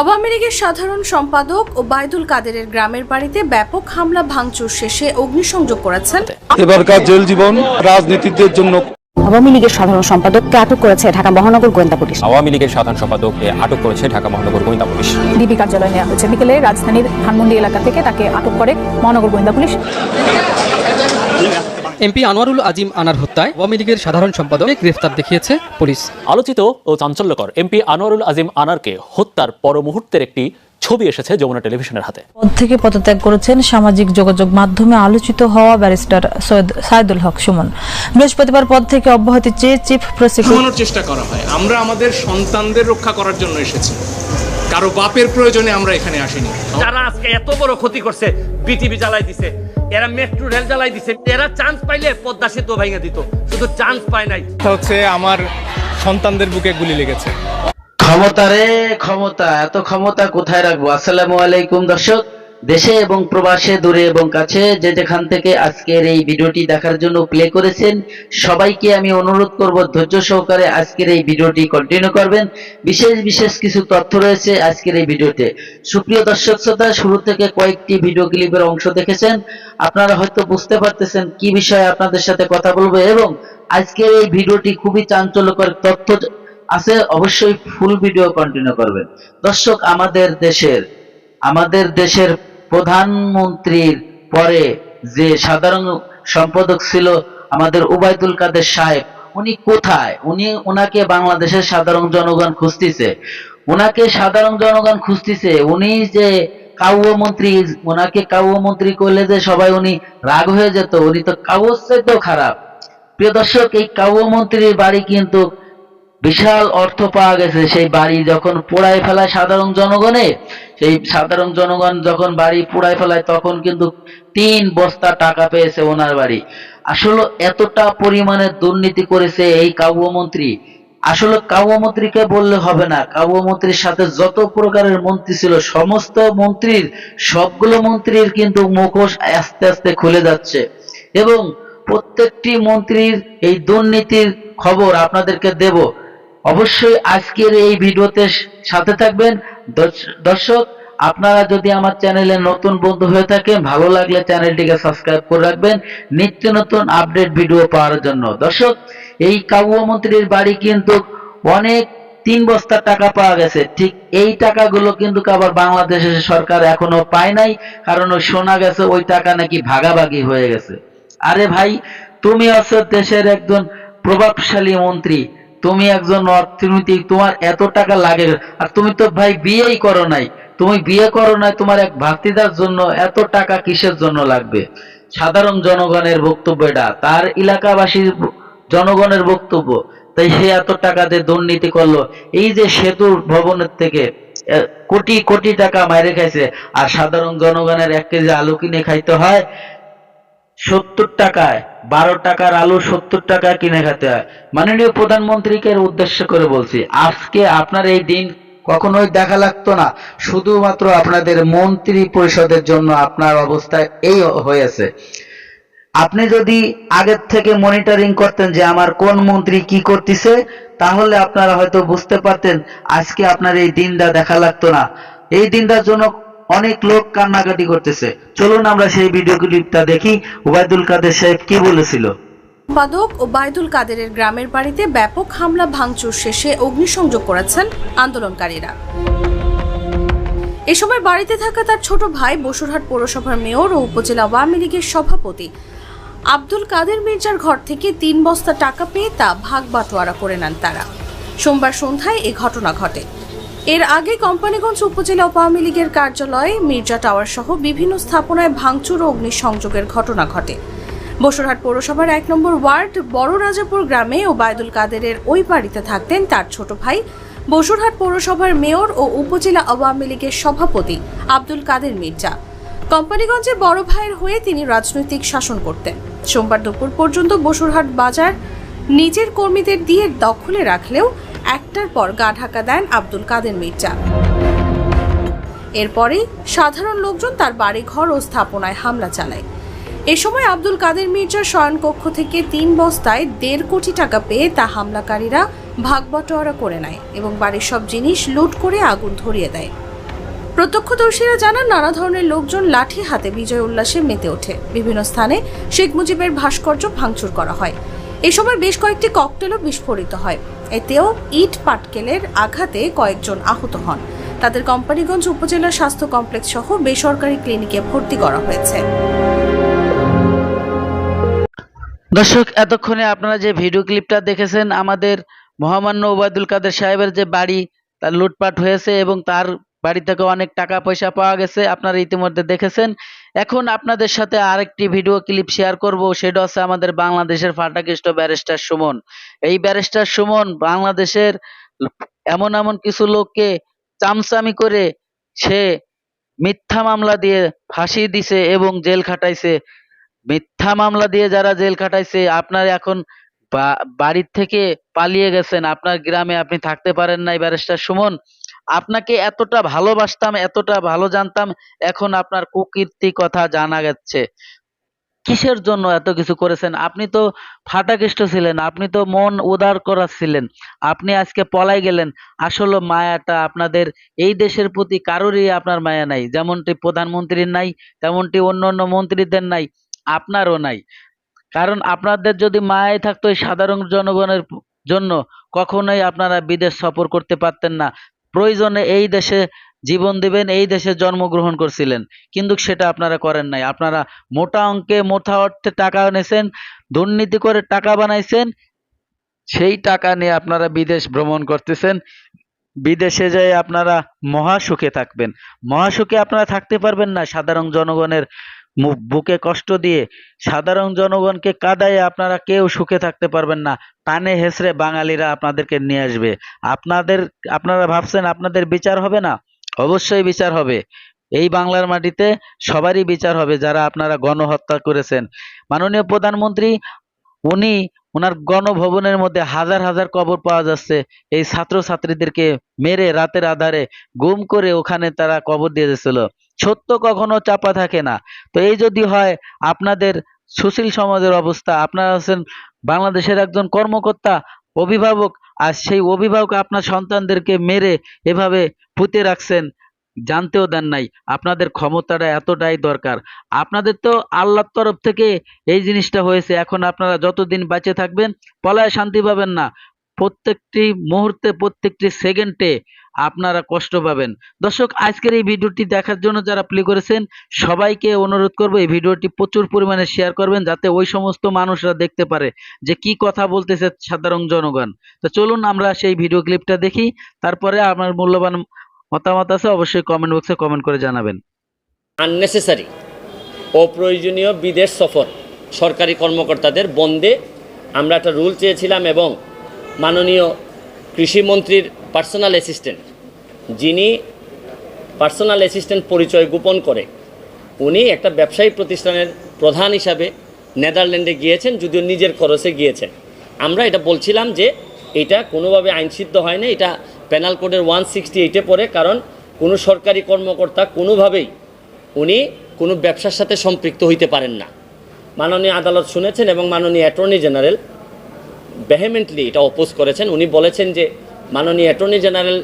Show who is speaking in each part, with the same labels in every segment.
Speaker 1: আওয়ামী লীগের সাধারণ সম্পাদক ও বাইদুল কাদেরের গ্রামের বাড়িতে ব্যাপক হামলা ভাঙচুর শেষে অগ্নিসংযোগ করেছেন।
Speaker 2: এবারকার জেল জীবন রাজনীতিদের জন্য
Speaker 3: আওয়ামী লীগের সাধারণ সম্পাদককে আটক করেছে ঢাকা মহানগর গোয়েন্দা পুলিশ।
Speaker 4: আওয়ামী লীগের সাধারণ সম্পাদককে আটক করেছে ঢাকা মহানগর গোয়েন্দা পুলিশ।
Speaker 5: ডিবি কার্যালয়ে নেওয়া হয়েছে বিকেলে রাজধানীর ধানমন্ডি এলাকা থেকে তাকে আটক করে মহানগর গোয়েন্দা পুলিশ।
Speaker 6: এমপি আনোয়ারুল আজিম আনার হত্যায় আওয়ামী লীগের সাধারণ সম্পাদক গ্রেফতার দেখিয়েছে পুলিশ।
Speaker 7: আলোচিত ও চাঞ্চল্যকর এমপি আনোয়ারুল আজিম আনারকে হত্যার পর মুহূর্তের একটি ছবি এসেছে যমুনা টেলিভিশনের হাতে।
Speaker 8: পদ থেকে পদত্যাগ করেছেন সামাজিক যোগাযোগ মাধ্যমে আলোচিত হওয়া ব্যারিস্টার সৈয়দ সাইদুল হক সুমন। বৃহস্পতিবার পদ থেকে অব্যাহতি চেয়ে চিফ প্রসিকিউটর
Speaker 9: চেষ্টা করা হয়। আমরা আমাদের সন্তানদের রক্ষা করার জন্য এসেছি। কারও বাপের প্রয়োজনে আমরা এখানে আসিনি।
Speaker 10: যারা আজকে এত বড় ক্ষতি করছে বিটিভি জ্বালাই দিছে। এরা মেট্রো রেল জ্বালাই দিছে। এরা চান্স পাইলে পদ্মা সেতু ভেঙে দিত। শুধু চান্স পায় নাই।
Speaker 9: হচ্ছে আমার সন্তানদের বুকে গুলি লেগেছে।
Speaker 11: ক্ষমতা রে ক্ষমতা। এত ক্ষমতা কোথায় রাখব? আসসালামু আলাইকুম দর্শক। দেশে এবং প্রবাসে, দূরে এবং কাছে যে যেখান থেকে আজকের এই ভিডিওটি দেখার জন্য প্লে করেছেন, সবাইকে আমি অনুরোধ করব, ধৈর্য সহকারে আজকের এই ভিডিওটি কন্টিনিউ করবেন। বিশেষ বিশেষ কিছু তথ্য রয়েছে আজকের এই ভিডিওতে। সুপ্রিয় দর্শক শ্রোতা, শুরু থেকে কয়েকটি ভিডিও ক্লিপের অংশ দেখেছেন। আপনারা হয়তো বুঝতে পারতেছেন কি বিষয়ে আপনাদের সাথে কথা বলব এবং আজকের এই ভিডিওটি খুবই চাঞ্চল্যকর তথ্য আছে, অবশ্যই ফুল ভিডিও কন্টিনিউ করবেন। দর্শক, আমাদের দেশের আমাদের দেশের প্রধানমন্ত্রীর পরে যে সাধারণ সম্পাদক ছিল আমাদের উবায়দুল কাদের সাহেব, উনি কোথায়? উনি ওনাকে বাংলাদেশের সাধারণ জনগণ খুঁজতেছে। ওনাকে সাধারণ জনগণ খুঁজতেছে, উনি যে কাউয মন্ত্রী ওনাকে কাউয মন্ত্রী করলে যে সবাই উনি রাগ হয়ে যেত, উনি তো কাউর চাইতেও খারাপ। প্রিয় দর্শক, এই কাউয মন্ত্রীর বাড়ি কিন্তু বিশাল অর্থ পাওয়া গেছে। সেই বাড়ি যখন পোড়ায় ফেলায় সাধারণ জনগণে, সেই সাধারণ জনগণ যখন বাড়ি পোড়ায় ফেলায়, তখন কিন্তু তিন বস্তা টাকা পেয়েছে ওনার বাড়ি। আসলে এতটা পরিমাণে দুর্নীতি করেছে এই কাব্য মন্ত্রী আসলে কাব্য মন্ত্রীকে বললে হবে না। কাব্য মন্ত্রীর সাথে যত প্রকারের মন্ত্রী ছিল, সমস্ত মন্ত্রীর, সবগুলো মন্ত্রীর কিন্তু মুখোশ আস্তে আস্তে খুলে যাচ্ছে। এবং প্রত্যেকটি মন্ত্রীর এই দুর্নীতির খবর আপনাদেরকে দেব। অবশ্যই আজকের এই ভিডিওতে সাথে থাকবেন। দর্শক, আপনারা যদি আমার চ্যানেলে নতুন বন্ধু হয়ে থাকেন, ভালো লাগলে চ্যানেলটিকে সাবস্ক্রাইব করে রাখবেন। নিত্য নতুন আপডেট ভিডিও পাওয়ার জন্য। দর্শক, এই কাব্য মন্ত্রীর বাড়ি কিন্তু অনেক তিন বস্তা টাকা পাওয়া গেছে। ঠিক এই টাকাগুলো কিন্তু আবার বাংলাদেশের সরকার এখনও পায় নাই, কারণ ওই শোনা গেছে, ওই টাকা নাকি ভাগাভাগি হয়ে গেছে। আরে ভাই, তুমি আছো দেশের একজন প্রভাবশালী মন্ত্রী। তুমি একজন অর্থনৈতিক, তোমার এত টাকা লাগে, আর তুমি তো ভাই বিয়েই করো নাই। তুমি বিয়ে করো নাই, তোমার এক ভাতিদার জন্য এত টাকা কিসের জন্য লাগবে? সাধারণ জনগণের বক্তব্য এটা, তার এলাকাবাসীর জনগণের বক্তব্য। তাই সে এত টাকা দিয়ে দুর্নীতি করল। এই যে সেতু ভবনের থেকে কোটি কোটি টাকা মাইরে খাইছে, আর সাধারণ জনগণের এক কেজি আলু কিনে খাইতে হয় সত্তর টাকায়, বারো টাকার আলু সত্তর টাকায় কিনে খেতে হয়। মাননীয় প্রধানমন্ত্রীকে উদ্দেশ্য করে বলছি, আজকে আপনার এই দিন কখনোই দেখা লাগতো না। শুধুমাত্র আপনাদের মন্ত্রী পরিষদের জন্য আপনার অবস্থা এই হয়েছে। আপনি যদি আগের থেকে মনিটরিং করতেন যে আমার কোন মন্ত্রী কি করতেছে, তাহলে আপনারা হয়তো বুঝতে পারতেন, আজকে আপনার এই দিনটা দেখা লাগতো না। এই দিনটার জন্য অনেক লোক কান্নাকাটি করতেছে। চলুন আমরা সেই ভিডিও ক্লিপটা দেখি, ওবায়দুল কাদের সাহেব কি বলেছিল?
Speaker 1: সম্পাদক ও বাইদুল কাদেরের গ্রামের বাড়িতে ব্যাপক হামলা, ভাঙচুর শেষে অগ্নিসংযোগ করেছেন আন্দোলনকারীরা। এ সময় বাড়িতে থাকা তার ছোট ভাই বসুরহাট পৌরসভার মেয়র ও উপজেলা আওয়ামী লীগের সভাপতি আব্দুল কাদের মির্জার ঘর থেকে তিন বস্তা টাকা পেয়ে তা ভাগ বাটোয়ারা করে নেন তারা। সোমবার সন্ধ্যায় এ ঘটনা ঘটে। এর আগে কোম্পানিগঞ্জ উপজেলা আওয়ামী লীগের কার্যালয়ে মির্জা টাওয়ার সহ বিভিন্ন স্থাপনায় ভাঙচুর ও অগ্নিসংযোগের ঘটনা ঘটে। বসুরহাট পৌরসভার এক নম্বর ওয়ার্ড বড় রাজাপুর গ্রামে ওবায়দুল কাদেরের ওই বাড়িতে থাকতেন তার ছোট ভাই বসুরহাট পৌরসভার মেয়র ও উপজেলা আওয়ামী লীগের সভাপতি আব্দুল কাদের মির্জা। কোম্পানিগঞ্জে বড় ভাইয়ের হয়ে তিনি রাজনৈতিক শাসন করতেন। সোমবার দুপুর পর্যন্ত বসুরহাট বাজার নিজের কর্মীদের দিয়ে দখলে রাখলেও একটার পর গা ঢাকা দেন আব্দুল কাদের মির্জা। এরপরেই সাধারণ লোকজন তার বাড়িঘর ও স্থাপনায় হামলা চালায়। এ সময় আব্দুল কাদের মির্জার শয়নকক্ষ থেকে তিন বস্তায় দেড় কোটি টাকা পেয়ে তা হামলাকারীরা ভাগ বটোয়ারা করে নেয় এবং বাড়ির সব জিনিস লুট করে আগুন ধরিয়ে দেয়। প্রত্যক্ষদর্শীরা জানান, নানা ধরনের লোকজন লাঠি হাতে বিজয় উল্লাসে মেতে ওঠে। বিভিন্ন স্থানে শেখ মুজিবের ভাস্কর্য ভাঙচুর করা হয়। এ সময় বেশ কয়েকটি ককটেলও বিস্ফোরিত হয়। এতেও ইট পাটকেলের আঘাতে কয়েকজন আহত হন। তাদের কোম্পানিগঞ্জ উপজেলা স্বাস্থ্য কমপ্লেক্স সহ বেসরকারি ক্লিনিকে ভর্তি করা হয়েছে।
Speaker 11: দর্শক, এতক্ষণে আপনারা যে ভিডিও ক্লিপটা দেখেছেন, আমাদের মহামান্য ওবায়দুল কাদের সাহেবের যে বাড়ি, তার লুটপাট হয়েছে এবং তার বাড়ি থেকে অনেক টাকা পয়সা পাওয়া গেছে, আপনারা ইতিমধ্যে দেখেছেন। এখন আপনাদের সাথে আরেকটি ভিডিও ক্লিপ শেয়ার করব, সেটা হচ্ছে আমাদের বাংলাদেশের ফাটাকৃষ্ট ব্যারিস্টার সুমন। এই ব্যারিস্টার সুমন বাংলাদেশের এমন এমন কিছু লোককে চামচামি করে সে মিথ্যা মামলা দিয়ে ফাঁসি দিছে এবং জেল খাটাইছে। মিথ্যা মামলা দিয়ে যারা জেল খাটাইছে, আপনার এখন বাড়ির থেকে পালিয়ে গেছেন। আপনার গ্রামে আপনি থাকতে পারেন নাই ব্যারিস্টার সুমন। আপনাকে এতটা ভালোবাসতাম, এতটা ভালো জানতাম, এখন আপনার কুকীর্তি কথা জানা যাচ্ছে কিসের জন্য এত কিছু করেছেন? আপনি তো ফাটাকৃষ্ট ছিলেন, আপনি তো মন উদার করা ছিলেন, আপনি আজকে পলাই গেলেন। আসলে মায়াটা আপনাদের এই দেশের প্রতি কারোরই আপনার মায়া নাই। যেমনটি প্রধানমন্ত্রীর নাই, তেমনটি অন্য অন্য মন্ত্রীদের নাই, আপনারও নাই। কারণ আপনাদের যদি মায়াই থাকতো সাধারণ জনগণের জন্য, কখনোই আপনারা বিদেশ সফর করতে পারতেন না। প্রয়োজনে এই দেশে জীবন দিবেন, এই দেশে জন্মগ্রহণ করছিলেন। কিন্তু সেটা আপনারা করেন নাই। আপনারা মোটা অঙ্কে মোটা অর্থে টাকা এনেছেন, দুর্নীতি করে টাকা বানাইছেন, সেই টাকা নিয়ে আপনারা বিদেশ ভ্রমণ করতেছেন। বিদেশে যেয়ে আপনারা মহাসুখে থাকবেন। মহাসুখে আপনারা থাকতে পারবেন না সাধারণ জনগণের বুকে কষ্ট দিয়ে সাধারণ জনগণকে কাদায়ে আপনারা কেউ সুখে থাকতে পারবেন না। টানে হেসড়ে বাঙালিরা আপনাদেরকে নিয়ে আসবে। আপনাদের, আপনারা ভাবছেন আপনাদের বিচার হবে না? অবশ্যই বিচার হবে। এই বাংলার মাটিতে সবারই বিচার হবে যারা আপনারা গণহত্যা করেছেন। মাননীয় প্রধানমন্ত্রী, উনি ওনার গণভবনের মধ্যে হাজার হাজার কবর পাওয়া যাচ্ছে। এই ছাত্র ছাত্রীদেরকে মেরে রাতের আধারে গুম করে ওখানে তারা কবর দিয়ে দিয়েছিল। সত্য কখনো চাপা থাকে না। তো এই যদি হয়, আপনাদের সুশীল সমাজের অবস্থা, আপনারা হচ্ছেন বাংলাদেশের একজন কর্মকর্তা, অভিভাবক, আর সেই অভিভাবক আপনার সন্তানদেরকে মেরে এভাবে পুঁতে রাখছেন, জানতেও দেন নাই। আপনাদের ক্ষমতাটা এতটাই দরকার। আপনাদের তো আল্লাহর তরফ থেকে এই জিনিসটা হয়েছে। এখন আপনারা যতদিন বেঁচে থাকবেন, পলায় শান্তি পাবেন না। প্রত্যেকটি মুহূর্তে, প্রত্যেকটি সেকেন্ডে আপনারা কষ্ট পাবেন। দর্শক, আজকের এই ভিডিওটি দেখার জন্য যারা প্লে করেছেন, সবাইকে অনুরোধ করব এই ভিডিওটি প্রচুর পরিমাণে শেয়ার করবেন, যাতে ওই সমস্ত মানুষরা দেখতে পারে যে কি কথা বলতেছে সাধারণ জনগণ। তো চলুন আমরা সেই ভিডিও ক্লিপটা দেখি, তারপরে আমার মূল্যবান মতামত আছে, অবশ্যই কমেন্ট বক্সে কমেন্ট করে জানাবেন।
Speaker 10: আননেসেসারি অপ্রয়োজনীয় বিদেশ সফর। সরকারি কর্মকর্তাদের বন্দে, আমরা একটা রুল চেয়েছিলাম এবং মাননীয় কৃষিমন্ত্রীর পার্সোনাল অ্যাসিস্ট্যান্ট যিনি পার্সোনাল অ্যাসিস্ট্যান্ট পরিচয় গোপন করে, উনি একটা ব্যবসায়ী প্রতিষ্ঠানের প্রধান হিসাবে নেদারল্যান্ডে গিয়েছেন, যদিও নিজের খরচে গিয়েছেন। আমরা এটা বলছিলাম যে এটা কোনোভাবে আইনসিদ্ধ হয় না, এটা পেনাল কোডের ওয়ান সিক্সটি এইটে পড়ে, কারণ কোনো সরকারি কর্মকর্তা কোনোভাবেই উনি কোনো ব্যবসার সাথে সম্পৃক্ত হইতে পারেন না। মাননীয় আদালত শুনেছেন এবং মাননীয় অ্যাটর্নি জেনারেল ভেহেমেন্টলি এটা অপোজ করেছেন। উনি বলেছেন যে, মাননীয় অ্যাটর্নি জেনারেল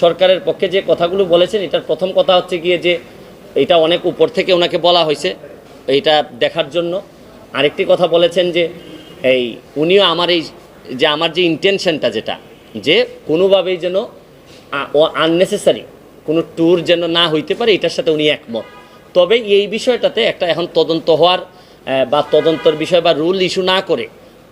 Speaker 10: সরকারের পক্ষে যে কথাগুলো বলেছেন, এটার প্রথম কথা হচ্ছে গিয়ে যে, এটা অনেক উপর থেকে ওনাকে বলা হয়েছে এইটা দেখার জন্য। আরেকটি কথা বলেছেন যে, এই উনিও আমার এই যে আমার যে ইন্টেনশনটা যেটা, যে কোনোভাবেই যেন আননেসেসারি কোনো ট্যুর যেন না হইতে পারে, এটার সাথে উনি একমত। তবে এই বিষয়টাতে একটা এখন তদন্ত হওয়ার বা তদন্তর বিষয় বা রুল ইস্যু না করে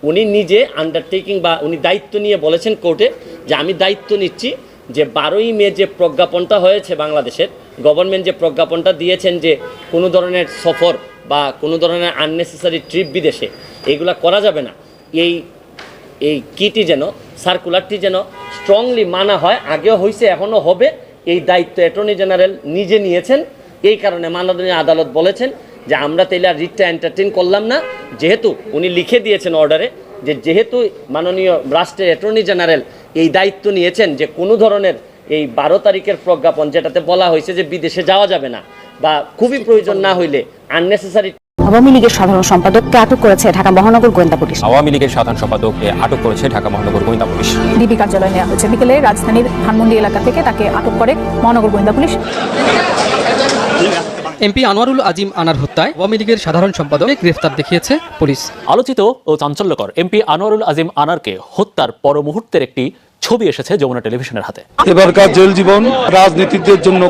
Speaker 10: উনি নিজে আন্ডারটেকিং বা উনি দায়িত্ব নিয়ে বলেছেন কোর্টে যে আমি দায়িত্ব নিচ্ছি যে বারোই মে যে প্রজ্ঞাপনটা হয়েছে বাংলাদেশের গভর্নমেন্ট যে প্রজ্ঞাপনটা দিয়েছেন যে কোনো ধরনের সফর বা কোনো ধরনের আননেসেসারি ট্রিপ বিদেশে, এগুলা করা যাবে না। এই এই কিটি যেন সার্কুলারটি যেন স্ট্রংলি মানা হয়, আগেও হয়েছে এখনও হবে, এই দায়িত্ব অ্যাটর্নি জেনারেল নিজে নিয়েছেন, এই কারণে মাননীয় আদালত বলেছেন যে আমরা তাইলে আর রিটটা এন্টারটেন করলাম না। যেহেতু উনি লিখে দিয়েছেন অর্ডারে যে যেহেতু মাননীয় রাষ্ট্রের অ্যাটর্নি জেনারেল এই দায়িত্ব নিয়েছেন যে কোনো ধরনের এই বারো তারিখের প্রজ্ঞাপন যেটাতে বলা হয়েছে যে বিদেশে যাওয়া যাবে না বা খুবই প্রয়োজন না হইলে আননেসেসারি
Speaker 3: আওয়ামী লীগের সাধারণ সম্পাদককে আটক করেছে ঢাকা মহানগর গোয়েন্দা পুলিশ।
Speaker 4: আওয়ামী লীগের সাধারণ সম্পাদককে আটক করেছে ঢাকা মহানগর গোয়েন্দা পুলিশ।
Speaker 5: ডিবি কার্যালয়ে নেওয়া হয়েছে। বিকেলে রাজধানীর ধানমন্ডি এলাকা থেকে তাকে আটক করে মহানগর গোয়েন্দা পুলিশ।
Speaker 6: এমপি আনোয়ারুল আজিম আনার হত্যায় আওয়ামী লীগের সাধারণ সম্পাদক গ্রেফতার দেখিয়েছে পুলিশ।
Speaker 7: আলোচিত ও চাঞ্চল্যকর এমপি আনোয়ারুল আজিম আনারকে হত্যার পর মুহূর্তের একটি ছবি এসেছে যমুনা টেলিভিশনের হাতে।
Speaker 2: এবারকার জেল জীবন রাজনীতিদের জন্য